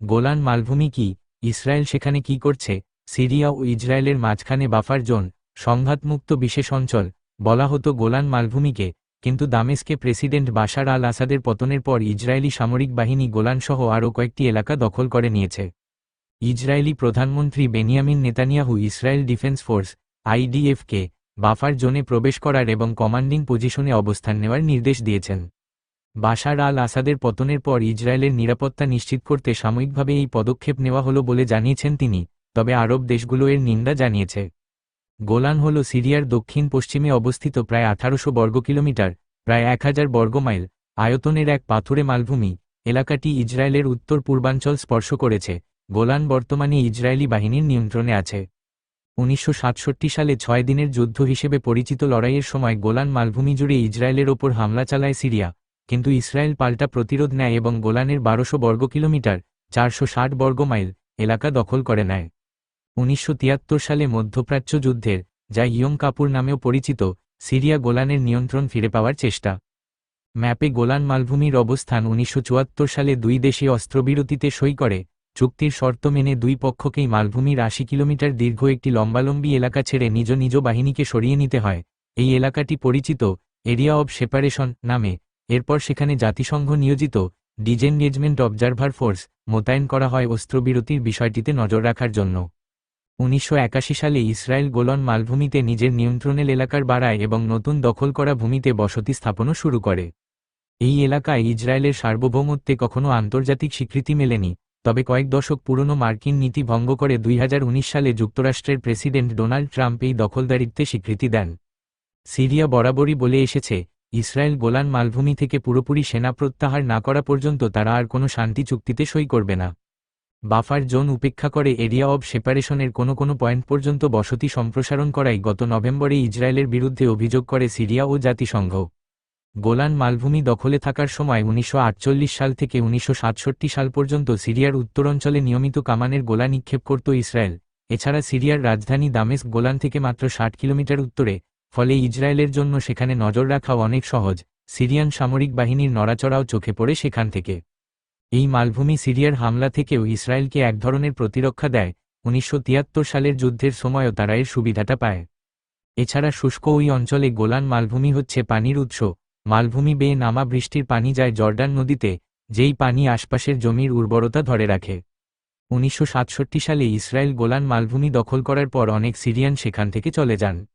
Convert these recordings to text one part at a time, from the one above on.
Golan মালভূমি কি? Israel সেখানে কি করছে? সিরিয়া ও ইসরায়েলের মাঝখানে বাফার জোন, সংঘাতমুক্ত বিশেষ অঞ্চল, বলা হতো গোলান মালভূমিকে, কিন্তু দামেস্কে প্রেসিডেন্ট বাশার আল আসাদের পতনের পর ইসরায়েলি সামরিক বাহিনী গোলানসহ আরও কয়েকটি এলাকা দখল করে নিয়েছে। ইসরায়েলি প্রধানমন্ত্রী Benjamin Netanyahu Israel defence force, আইডিএফকে, buffer জোনে প্রবেশ করার এবং কমান্ডিং পজিশনে অবস্থান নেওয়ার নির্দেশ দিয়েছেন। বাশার আল আসাদের পতনের পর ইসরায়েলের নিরাপত্তা নিশ্চিত করতে সাময়িকভাবে এই পদক্ষেপ নেওয়া হলো বলে জানিয়েছেন তিনি, তবে আরব দেশগুলো এর নিন্দা জানিয়েছে। গোলান হল সিরিয়ার দক্ষিণ পশ্চিমে অবস্থিত প্রায় আঠারোশো বর্গ কিলোমিটার, প্রায় এক হাজার বর্গমাইল আয়তনের এক পাথুরে মালভূমি, এলাকাটি ইসরায়েলের উত্তর পূর্বাঞ্চল স্পর্শ করেছে, গোলান বর্তমানে ইসরায়েলি বাহিনীর নিয়ন্ত্রণে আছে। উনিশশো সাতষট্টি সালে ছয় দিনের যুদ্ধ হিসেবে পরিচিত লড়াইয়ের সময় গোলান মালভূমি জুড়ে ইসরায়েলের ওপর হামলা চালায় সিরিয়া কিন্তু ইসরায়েল পাল্টা প্রতিরোধ নেয় এবং গোলানের বারোশো বর্গ কিলোমিটার, চারশো ষাট বর্গ মাইল এলাকা দখল করে নেয়। উনিশশো তিয়াত্তর সালে মধ্যপ্রাচ্য যুদ্ধের, যা ইয়ং কাপুর নামেও পরিচিত, সিরিয়া গোলানের নিয়ন্ত্রণ ফিরে পাওয়ার চেষ্টা। ম্যাপে গোলান মালভূমির অবস্থান উনিশশো চুয়াত্তর সালে দুই দেশে অস্ত্রবিরতিতে সই করে, চুক্তির শর্ত মেনে দুই পক্ষকেই মালভূমির আশি কিলোমিটার দীর্ঘ একটি লম্বালম্বী এলাকা ছেড়ে নিজ নিজ বাহিনীকে সরিয়ে নিতে হয়। এই এলাকাটি পরিচিত, এরিয়া অব সেপারেশন নামে এরপর সেখানে জাতিসংঘ নিয়োজিত ডিজেনগেজমেন্ট অবজারভার ফোর্স মোতায়েন করা হয় অস্ত্রবিরতির বিষয়টিতে নজর রাখার জন্য। উনিশশো একাশি সালে ইসরায়েল গোলন মালভূমিতে নিজের নিয়ন্ত্রণের এলাকার বাড়ায় এবং নতুন দখল করা ভূমিতে বসতি স্থাপনও শুরু করে। এই এলাকায় ইসরায়েলের সার্বভৌমত্বে কখনো আন্তর্জাতিক স্বীকৃতি মেলেনি, তবে কয়েক দশক পুরনো মার্কিন নীতি ভঙ্গ করে দুই হাজার উনিশ সালে যুক্তরাষ্ট্রের প্রেসিডেন্ট ডোনাল্ড ট্রাম্প এই দখলদারিত্বে স্বীকৃতি দেন। সিরিয়া বরাবরই বলে এসেছে ইসরায়েল গোলান মালভূমি থেকে পুরোপুরি সেনা প্রত্যাহার না করা পর্যন্ত তারা আর কোনো শান্তি চুক্তিতে সই করবে না। বাফার জোন উপেক্ষা করে এরিয়া অব সেপারেশনের কোনো কোনো পয়েন্ট পর্যন্ত বসতি সম্প্রসারণ করাই গত নভেম্বরে ইসরায়েলের বিরুদ্ধে অভিযোগ করে সিরিয়া ও জাতিসংঘ। গোলান মালভূমি দখলে থাকার সময় উনিশশো আটচল্লিশ সাল থেকে উনিশশো সাতষট্টি সাল পর্যন্ত সিরিয়ার উত্তরাঞ্চলে নিয়মিত কামানের গোলা নিক্ষেপ করত ইসরায়েল। এছাড়া সিরিয়ার রাজধানী দামেস্ক গোলান থেকে মাত্র ষাট কিলোমিটার উত্তরে ফলে ইসরায়েলের জন্য সেখানে নজর রাখাও অনেক সহজ। সিরিয়ান সামরিক বাহিনীর নড়াচড়াও চোখে পড়ে সেখান থেকে। এই মালভূমি সিরিয়ার হামলা থেকেও ইসরায়েলকে এক ধরনের প্রতিরক্ষা দেয়। উনিশশো তিয়াত্তর সালের যুদ্ধের সময়ও তারা এর সুবিধাটা পায়। এছাড়া শুষ্ক ওই অঞ্চলে গোলান মালভূমি হচ্ছে পানির উৎস। মালভূমি বেয়ে নামা বৃষ্টির পানি যায় জর্ডান নদীতে, যেই পানি আশপাশের জমির উর্বরতা ধরে রাখে। উনিশশো সাতষট্টি সালে ইসরায়েল গোলান মালভূমি দখল করার পর অনেক সিরিয়ান সেখান থেকে চলে যান।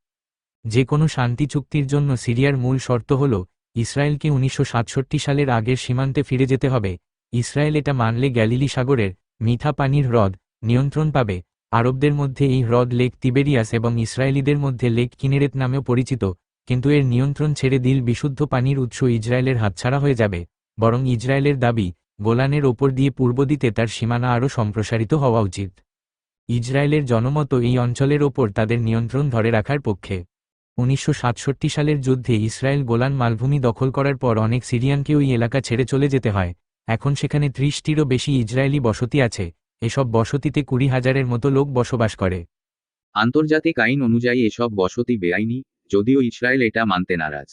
যে কোনো শান্তি চুক্তির জন্য সিরিয়ার মূল শর্ত হল, ইসরায়েলকে উনিশশো সাতষট্টি সালের আগের সীমান্তে ফিরে যেতে হবে। ইসরায়েল এটা মানলে গ্যালিলি সাগরের মিঠা পানির হ্রদ নিয়ন্ত্রণ পাবে। আরবদের মধ্যে এই হ্রদ লেক তিবেরিয়াস এবং ইসরায়েলিদের মধ্যে লেক কিনেরেত নামেও পরিচিত, কিন্তু এর নিয়ন্ত্রণ ছেড়ে দিল বিশুদ্ধ পানির উৎস ইসরায়েলের হাতছাড়া হয়ে যাবে। বরং ইসরায়েলের দাবি, গোলানের ওপর দিয়ে পূর্ব দিতে তার সীমানা আরও সম্প্রসারিত হওয়া উচিত। ইসরায়েলের জনমত এই অঞ্চলের ওপর তাদের নিয়ন্ত্রণ ধরে রাখার পক্ষে। উনিশশো সাতষট্টি সালের যুদ্ধে ইসরায়েল গোলান মালভূমি দখল করার পর অনেক সিরিয়ানকে ওই এলাকা ছেড়ে চলে যেতে হয়। এখন সেখানে ত্রিশটিরও বেশি ইসরায়েলি বসতি আছে। এসব বসতিতে কুড়ি হাজারের মতো লোক বসবাস করে। আন্তর্জাতিক আইন অনুযায়ী এসব বসতি বেআইনি, যদিও ইসরায়েল এটা মানতে নারাজ।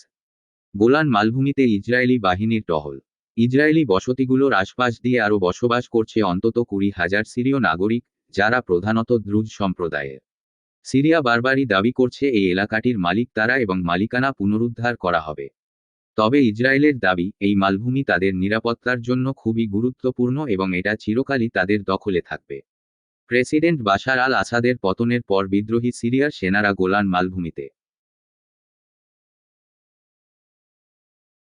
গোলান মালভূমিতে ইসরায়েলি বাহিনীর টহল। ইসরায়েলি বসতিগুলোর আশপাশ দিয়ে আরও বসবাস করছে অন্তত কুড়ি হাজার সিরীয় নাগরিক, যারা প্রধানত দ্রুজ সম্প্রদায়ের। সিরিয়া বারবারই দাবি করছে এই এলাকাটির মালিক তারা এবং মালিকানা পুনরুদ্ধার করা হবে। তবে ইসরায়েলের দাবি, এই মালভূমি তাদের নিরাপত্তার জন্য খুবই গুরুত্বপূর্ণ এবং এটা চিরকালই তাদের দখলে থাকবে। প্রেসিডেন্ট বাশার আল আসাদের পতনের পর বিদ্রোহী সিরিয়ার সেনারা গোলান মালভূমিতে